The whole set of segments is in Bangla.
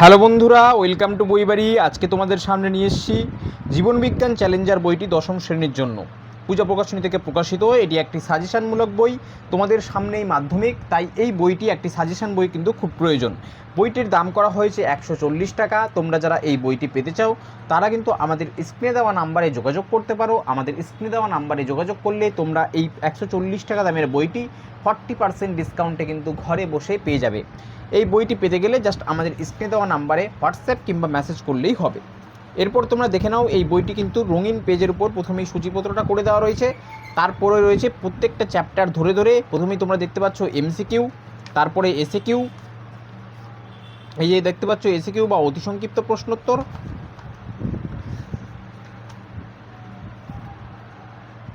হ্যালো বন্ধুরা, ওয়েলকাম টু বইবাড়ি। আজকে তোমাদের সামনে নিয়ে এসেছি জীবনবিজ্ঞান চ্যালেঞ্জার বইটি দশম শ্রেণির জন্য। পূজা প্রকাশনী থেকে প্রকাশিত এটি একটি সাজেশনমূলক বই, তোমাদের সামনেই মাধ্যমিক, তাই এই বইটি একটি সাজেশন বই কিন্তু খুব প্রয়োজন। বইটির দাম করা হয়েছে একশো চল্লিশ টাকা, তোমরা যারা এই বইটি পেতে চাও, তারা কিন্তু আমাদের স্ক্রিনে দেওয়া নাম্বারে যোগাযোগ করতে পারো। আমাদের স্ক্রিনে দেওয়া নাম্বারে যোগাযোগ করলে তোমরা এই একশো চল্লিশ টাকা দামের বইটি ফর্টি পার্সেন্ট ডিসকাউন্টে কিন্তু ঘরে বসে পেয়ে যাবে। এই বইটি পেতে গেলে জাস্ট আমাদের স্ক্রিনে দেওয়া নাম্বারে হোয়াটসঅ্যাপ কিংবা মেসেজ করলেই হবে। এরপর তোমরা দেখে নাও, এই বইটি কিন্তু রঙিন পেজের উপর প্রথমেই সূচিপত্রটা করে দেওয়া রয়েছে। তারপরে রয়েছে প্রত্যেকটা চ্যাপ্টার ধরে ধরে প্রথমেই তোমরা দেখতে পাচ্ছ এমসিকিউ তারপরে এসে কিউ এই যে দেখতে পাচ্ছ এসে কিউ বা অতি সংক্ষিপ্ত প্রশ্নোত্তর।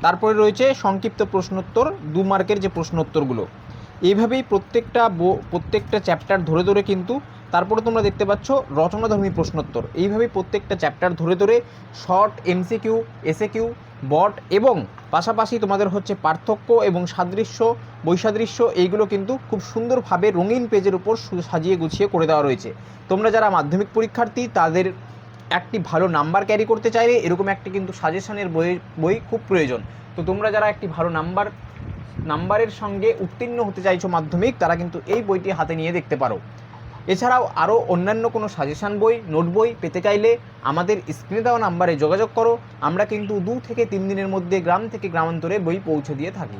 তারপরে রয়েছে সংক্ষিপ্ত প্রশ্নোত্তর, দু মার্কের যে প্রশ্নোত্তরগুলো। এইভাবেই প্রত্যেকটা প্রত্যেকটা চ্যাপ্টার ধরে ধরে কিন্তু তারপরে তোমরা দেখতে পাচ্ছ রচনাধর্মী প্রশ্নোত্তর। এইভাবেই প্রত্যেকটা চ্যাপ্টার ধরে ধরে শর্ট এমসিকিউ এসে কিউ বট এবং পাশাপাশি তোমাদের হচ্ছে পার্থক্য এবং সাদৃশ্য, বৈসাদৃশ্য এইগুলো কিন্তু খুব সুন্দরভাবে রঙিন পেজের উপর সাজিয়ে গুছিয়ে করে দেওয়া রয়েছে। তোমরা যারা মাধ্যমিক পরীক্ষার্থী, তাদের একটি ভালো নাম্বার ক্যারি করতে চাইলে এরকম একটি কিন্তু সাজেশনের বই বই খুব প্রয়োজন। তো তোমরা যারা একটি ভালো নাম্বার নাম্বারের সঙ্গে উত্তীর্ণ হতে চাইছো মাধ্যমিক, তারা কিন্তু এই বইটি হাতে নিয়ে দেখতে পারো। এছাড়াও আরও অন্যান্য কোনো সাজেশান বই নোট বই পেতে চাইলে আমাদের স্ক্রিনে দেওয়া নাম্বারে যোগাযোগ করো। আমরা কিন্তু দু থেকে তিন দিনের মধ্যে গ্রাম থেকে গ্রামান্তরে বই পৌঁছে দিয়ে থাকি।